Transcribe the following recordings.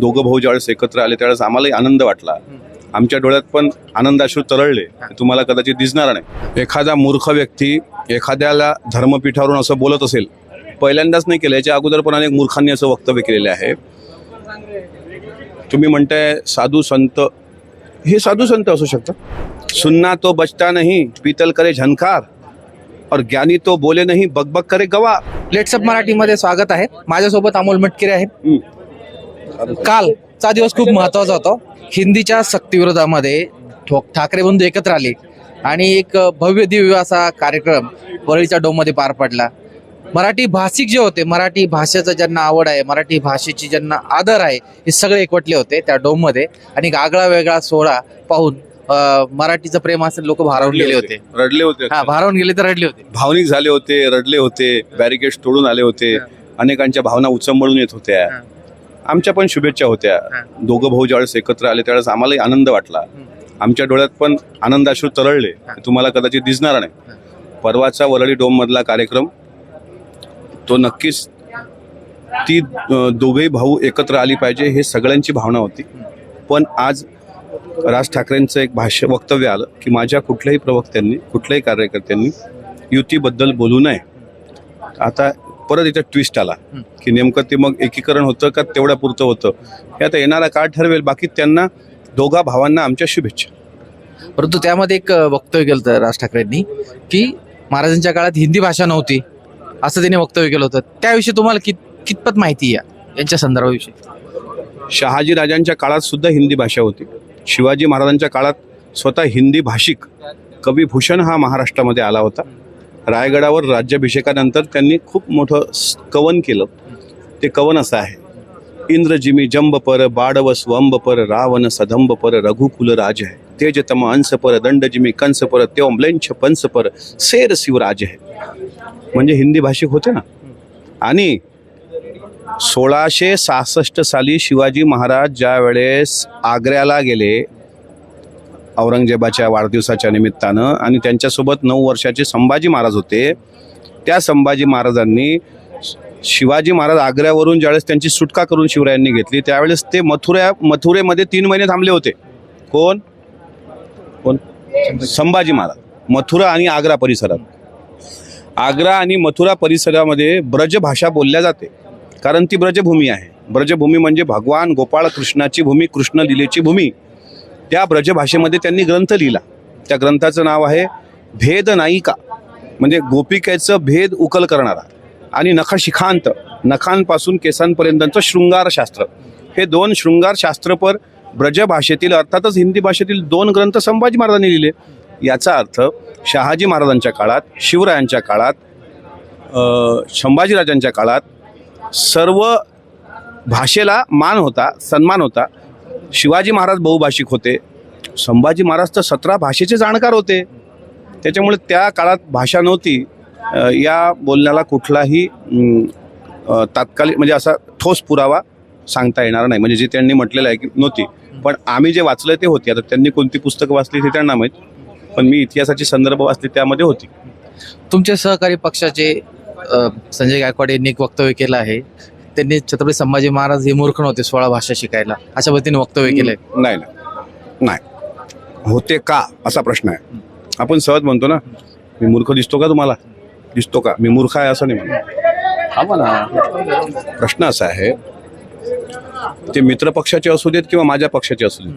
दोघं भाऊ ज्यावेळेस एकत्र आले त्यावेळेस आम्हालाही आनंद वाटला. आमच्या डोळ्यात पण आनंदाश्रू तरळले तुम्हाला कदाचित दिसणार नाही. एखादा मूर्ख व्यक्ती एखाद्याला धर्मपीठावरून असं बोलत असेल पहिल्यांदाच नाही केलं याच्या अगोदर पण अनेक मूर्खांनी असं वक्तव्य केलेलं आहे. तुम्ही म्हणताय साधू संत हे साधू संत असू शकतात. सुनना तो बचता नाही पीतल करे झनकार और ज्ञानी तो बोले नाही बकबक करे गवा लेट्सअप मराठीमध्ये स्वागत आहे. माझ्यासोबत अमोल मटकिरे आहेत. कालचा दिवस खूप महत्त्वाचा होता. हिंदीच्या सक्तीविरोधामध्ये ठोक ठाकरे बंधू एकत्र आले आणि एक भव्य दिव्य असा कार्यक्रम वरळीच्या डोममध्ये पार पडला. मराठी भाषिक जे होते मराठी भाषेचं ज्यांना आवड आहे मराठी भाषेची ज्यांना आदर आहे हे सगळे एकवटले होते त्या डोममध्ये आणि आगळा वेगळा सोहळा पाहून मराठीचं प्रेम असेल लोक भारावून गेले होते. रडले होते. हा भारावून गेले तर रडले होते. भावनिक झाले होते रडले होते बॅरिकेड तोडून आले होते. अनेकांच्या भावना उचंबळून येत होत्या. आमच्या पण शुभेच्छा होत्या. दोघं भाऊ ज्यावेळेस एकत्र आले त्यावेळेस आम्हालाही आनंद वाटला. आमच्या डोळ्यात पण आनंदाश्रू तरळले. तुम्हाला कदाचित दिसणार नाही. परवाचा वरळी डोम मधला कार्यक्रम तो नक्कीच ती दोघेही भाऊ एकत्र आली पाहिजे हे सगळ्यांची भावना होती. पण आज राज ठाकरेंचं एक भाष्य वक्तव्य आलं की माझ्या कुठल्याही प्रवक्त्यांनी कुठल्याही कार्यकर्त्यांनी युतीबद्दल बोलू नये. आता परत इथं ट्विस्ट आला. की नेमकं ते मग एकीकरण होतं का तेवढ्या पुरतं होतं. हे आता येणारा काळ ठरवेल. बाकी त्यांना दोघा भावांना आमच्या शुभेच्छा परंतु त्यामध्ये एक वक्तव्य केलं होतं राज ठाकरेंनी की महाराजांच्या काळात हिंदी भाषा नव्हती असं त्यांनी वक्तव्य केलं होतं. त्याविषयी तुम्हाला कित कितपत माहिती आहे यांच्या संदर्भाविषयी? शहाजी राजांच्या काळात सुद्धा हिंदी भाषा होती. शिवाजी महाराजांच्या काळात स्वतः हिंदी भाषिक कवी भूषण हा महाराष्ट्रामध्ये आला होता. रायगडावर राज्याभिषेकानंतर त्यांनी खूप मोठं कवन केलं. ते कवन असं आहे. इंद्रजिमी जंब पर बाडव स्वंब पर रावण सधंब पर रघुकुल राज है तेजतम अंस पर दंडजिमी कंस पर त्योम्लेंछ पंस पर सेर शिवराज है म्हणजे हिंदी भाषिक होते ना? आणि सोळाशे सहासष्ट साली शिवाजी महाराज ज्या वेळेस आग्र्याला गेले औरंगजेबाच्या वाढदिवसाच्या निमित्तानं आणि त्यांच्यासोबत नऊ वर्षाचे संभाजी महाराज होते. त्या संभाजी महाराजांनी शिवाजी महाराज आग्र्यावरून ज्यावेळेस त्यांची सुटका करून शिवरायांनी घेतली त्यावेळेस ते मथुरा मथुरेमध्ये तीन महिने थांबले होते. कोण? कोण? संभाजी महाराज. मथुरा आणि आग्रा परिसरात. आग्रा आणि मथुरा परिसरामध्ये ब्रज भाषा बोलल्या जाते. कारण ती ब्रजभूमी आहे. ब्रजभूमी म्हणजे भगवान गोपाळ कृष्णाची भूमी कृष्ण लिलेची भूमी. त्या ब्रजभाषेमध्ये त्यांनी ग्रंथ लिहिला. त्या ग्रंथाचं नाव आहे भेद नायिका. म्हणजे गोपिकेचं भेद उकल करणारा आणि नखशिखांत नखांपासून केसांपर्यंतचं शृंगारशास्त्र. हे दोन शृंगारशास्त्रपर ब्रजभाषेतील अर्थातच हिंदी भाषेतील दोन ग्रंथ संभाजी महाराजांनी लिहिले. याचा अर्थ शहाजी महाराजांच्या काळात शिवरायांच्या काळात संभाजीराजांच्या काळात सर्व भाषेला मान होता सन्मान होता. शिवाजी महाराज बहुभाषिक होते. संभाजी महाराज तर सतरा भाषेचे जाणकार होते. त्याच्यामुळे त्या काळात भाषा नव्हती. या बोलण्याला कुठलाही तात्कालिक म्हणजे असा ठोस पुरावा सांगता येणार नाही. म्हणजे जे त्यांनी म्हटलेलं आहे की नव्हती. पण आम्ही जे वाचलं ते होती. आता त्यांनी कोणती पुस्तकं वाचली ते त्यांना माहीत. पण मी इतिहासाचे संदर्भ वाचले त्यामध्ये होती. तुमचे सहकारी पक्षाचे संजय गायकवाड यांनी एक वक्तव्य केलं आहे. त्यांनी छत्रपती संभाजी महाराज हे मूर्ख नव्हते सोळा भाषा शिकायला. अशा पद्धतीने वक्तव्य केलंय. नाही नाही. नाही. होते का? असा प्रश्न आहे. आपण सहज म्हणतो ना मी मूर्ख दिसतो का तुम्हाला? दिसतो का? मी मूर्ख आहे असं नाही म्हणतो. प्रश्न असा आहे ते मित्र पक्षाचे असू देत किंवा माझ्या पक्षाचे असू देत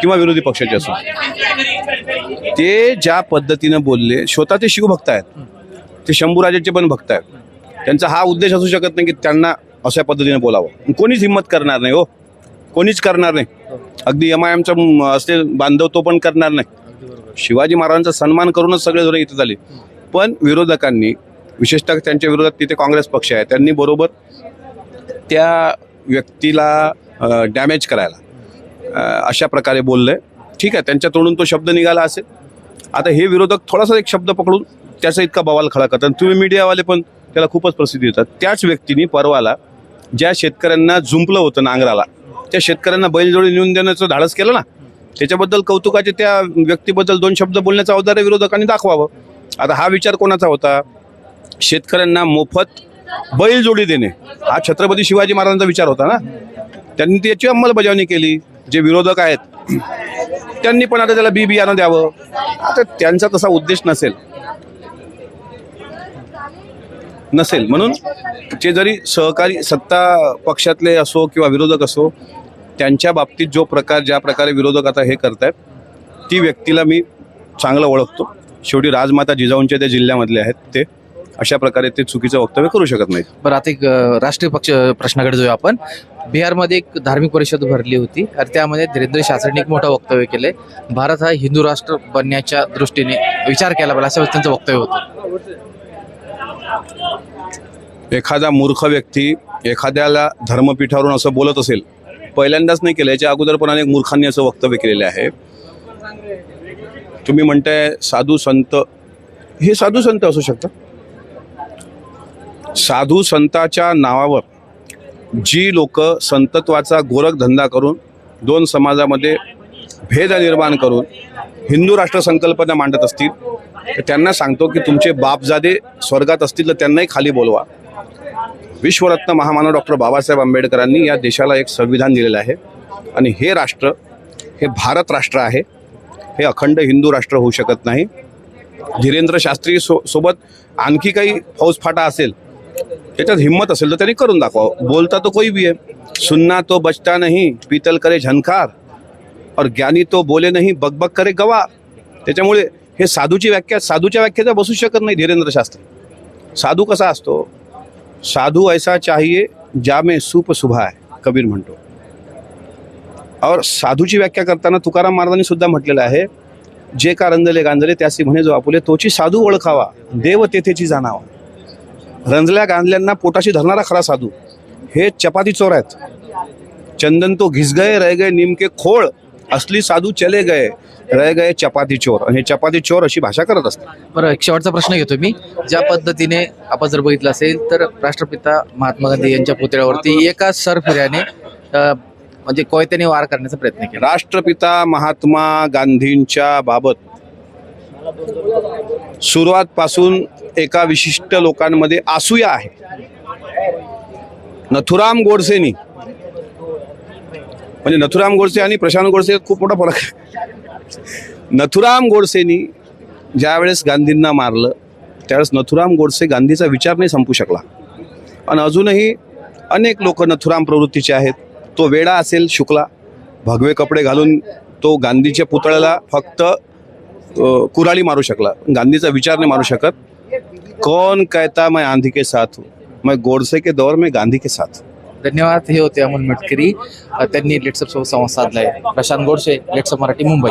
किंवा विरोधी पक्षाचे असू देत ते ज्या पद्धतीनं बोलले स्वतः ते शिवभक्त आहेत. ते शंभूराजाचे पण भक्त आहेत. त्यांचा हा उद्देश असू शकत नाही की त्यांना अशा पद्धतीने बोलावं. कोणीच हिंमत करणार नाही हो. कोणीच करणार नाही. अगदी एम आय एमचा असले बांधव तो पण करणार नाही. शिवाजी महाराजांचा सन्मान करूनच सगळे जण इथे झाले. पण विरोधकांनी विशेषतः त्यांच्या विरोधात तिथे काँग्रेस पक्ष आहे. त्यांनी बरोबर त्या व्यक्तीला डॅमेज करायला अशा प्रकारे बोलले ठीक आहे त्यांच्या तोंडून तो शब्द निघाला असेल. आता हे विरोधक थोडासा एक शब्द पकडून त्याचा इतका बवाल खडा करतात. तुम्ही मीडियावाले पण त्याला खूपच प्रसिद्धी देतात. त्याच व्यक्तीने परवाला ज्या शेतकऱ्यांना झुंपलं होतं नांगराला त्या शेतकऱ्यांना बैलजोडी नेऊन देण्याचं धाडस केलं ना त्याच्याबद्दल कौतुकाचे त्या व्यक्तीबद्दल दोन शब्द बोलण्याचं औदार्य विरोधकांनी दाखवावं. आता हा विचार कोणाचा होता? शेतकऱ्यांना मोफत बैलजोडी देणे. हा छत्रपती शिवाजी महाराजांचा विचार होता ना? त्यांनी त्याची अंमलबजावणी केली. जे विरोधक आहेत त्यांनी पण आता त्याला बी बियाणं द्यावं. आता त्यांचा तसा उद्देश नसेल. नसेल. म्हणून ते जरी सहकारी सत्ता पक्षातले असो किंवा विरोधक असो त्यांच्या बाबतीत जो प्रकार ज्या प्रकारे विरोधक आता हे करत आहेत ती व्यक्तीला मी चांगलं ओळखतो. शेवटी राजमाता जिजाऊंच्या त्या जिल्ह्यामधले आहेत ते. अशा प्रकारे ते चुकीचं वक्तव्य करू शकत नाही बरं आता एक राष्ट्रीय पक्ष प्रश्नाकडे जाऊया आपण. बिहारमध्ये एक धार्मिक परिषद भरली होती आणि त्यामध्ये धीरेंद्र शास्त्रींनी एक मोठं वक्तव्य केलंय. भारत हा हिंदू राष्ट्र बनण्याच्या दृष्टीने विचार केला पाहिजे असं त्यांचं वक्तव्य होतं. एखादा मूर्ख व्यक्ती एखाद्याला धर्मपीठावरून असं बोलत असेल पहिल्यांदाच नाही केलं याच्या अगोदर पण अनेक मूर्खांनी असं वक्तव्य केलेलं आहे. तुम्ही म्हणताय साधू संत हे साधू संत असू शकतात. साधू संताच्या नावावर जी लोक संतत्वाचा गोरखधंदा करून दोन समाजामध्ये भेद निर्माण करून हिंदू राष्ट्र संकल्पना मांडत असतील तर त्यांना सांगतो की तुमचे बापजादे स्वर्गात असतील तर त्यांनाही खाली बोलवा. विश्वरत्न महामानव डॉक्टर बाबासाहेब आंबेडकरांनी या देशाला एक संविधान दिलेलं आहे. आणि हे राष्ट्र हे भारत राष्ट्र आहे. हे अखंड हिंदू राष्ट्र होऊ शकत नाही. धीरेंद्र शास्त्री सो सोबत आणखी काही फौजफाटा असेल त्याच्यात हिंमत असेल तर त्यांनी करून दाखवा बोलता तो कोई भी आहे सुन्ना तो बचता नाही पीतल करे झनकार. और ज्ञानी तो बोले नाही बकबक करे गवा त्याच्यामुळे हे साधूची व्याख्या साधूच्या व्याख्याचा बसू शकत नाही धीरेंद्र शास्त्री. साधू कसा असतो? साधू ऐसा चाहिए जामे सूप सुभा आहे कबीर म्हणतो. और साधूची व्याख्या करताना तुकाराम महाराजांनी सुद्धा म्हटलेलं आहे जे का रंजले गांजले त्यासी म्हणे जो आपुले तोची साधू ओळखावा देव तेथेची जाणावा. रंजल्या गांजल्यांना पोटाशी धरणारा खरा साधू हे चपाती चोर आहेत. चंदन तो घिस गए रह गए निमके खोळ असली साधू चले गए रह गए चपाती चोर. हे चपाती चोर अशी भाषा करत असतात. बरं एक शेवटचा प्रश्न घेतो मी. ज्या पद्धतीने आपण जर बघितलं असेल तर राष्ट्रपिता महात्मा गांधी यांच्या पुतळ्यावरती एका सरफिऱ्याने अ, म्हणजे कोयत्याने वार करण्याचा प्रयत्न केला. राष्ट्रपिता महात्मा गांधींच्या बाबत सुरुवात पासून एका विशिष्ट लोकांमध्ये आसूया आहे. नथुराम गोडसेनी. म्हणजे नथुराम गोडसे आणि प्रशांत गोडसे यात खूप मोठा फरक आहे. नथुराम गोडसेनी ज्यावेळेस गांधींना मारलं त्यावेळेस नथुराम गोडसे गांधीचा विचार नाही संपू शकला. आणि अजूनही अनेक लोक नथुराम प्रवृत्तीचे आहेत. तो वेडा असेल शुक्ला. भगवे कपडे घालून तो गांधीच्या पुतळ्याला फक्त कुराळी मारू शकला. गांधीचा विचार नाही मारू शकत. कौन कहता मैं आंधी के साथ हूँ? मैं गोडसे के दौर में गांधी के साथ धन्यवाद. हे होते अमोल मेटकरी. त्यांनी लेट्सअप सोबत संवाद साधलाय. प्रशांत गोडसे लेट्सअप मराठी मुंबई.